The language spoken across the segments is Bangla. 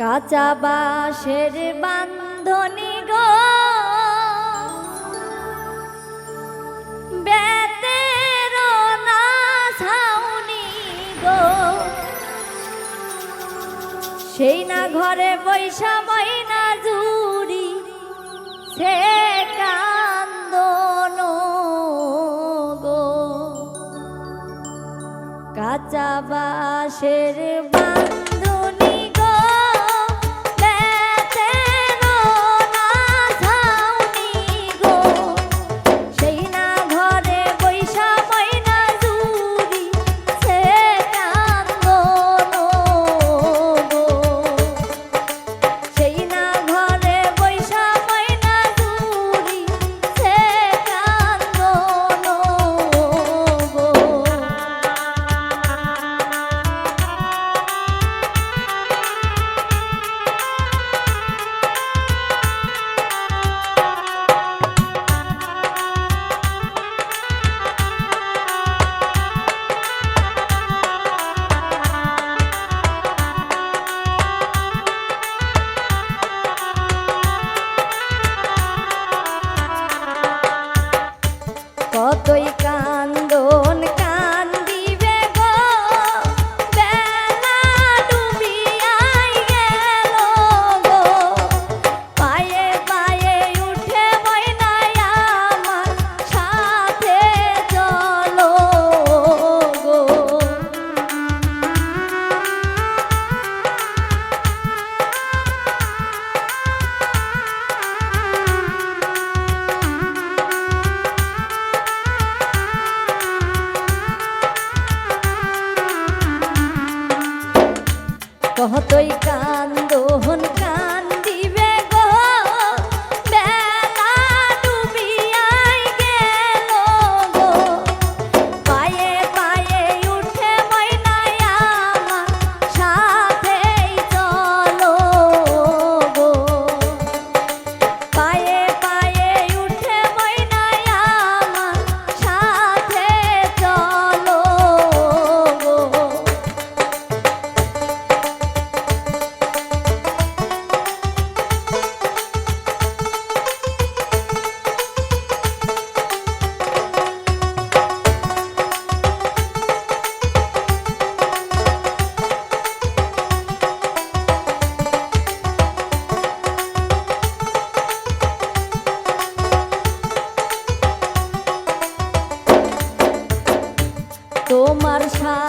কাঁচা বাঁশের বান্ধনি গো। ছাউনি গো। সেই না ঘরে বৈশা ময়না জুড়ি, সে কান্দন গো। কাঁচা বাঁশের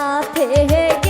সাথে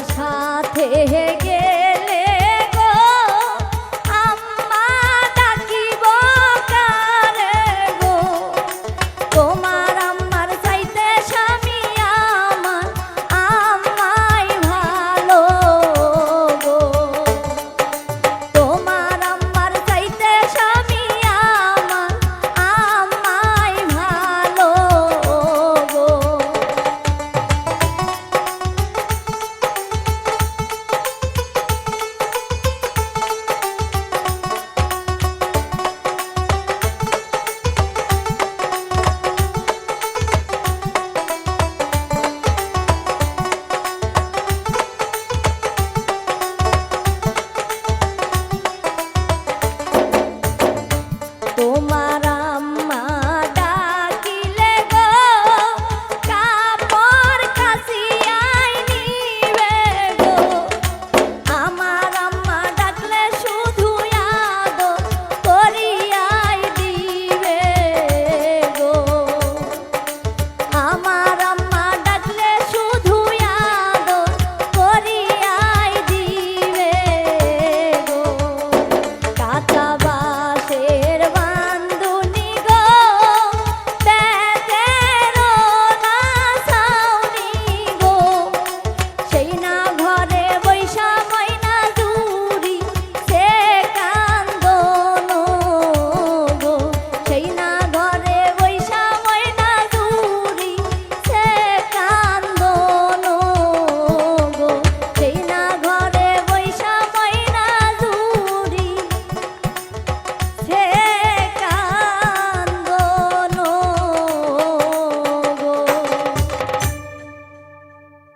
साथ है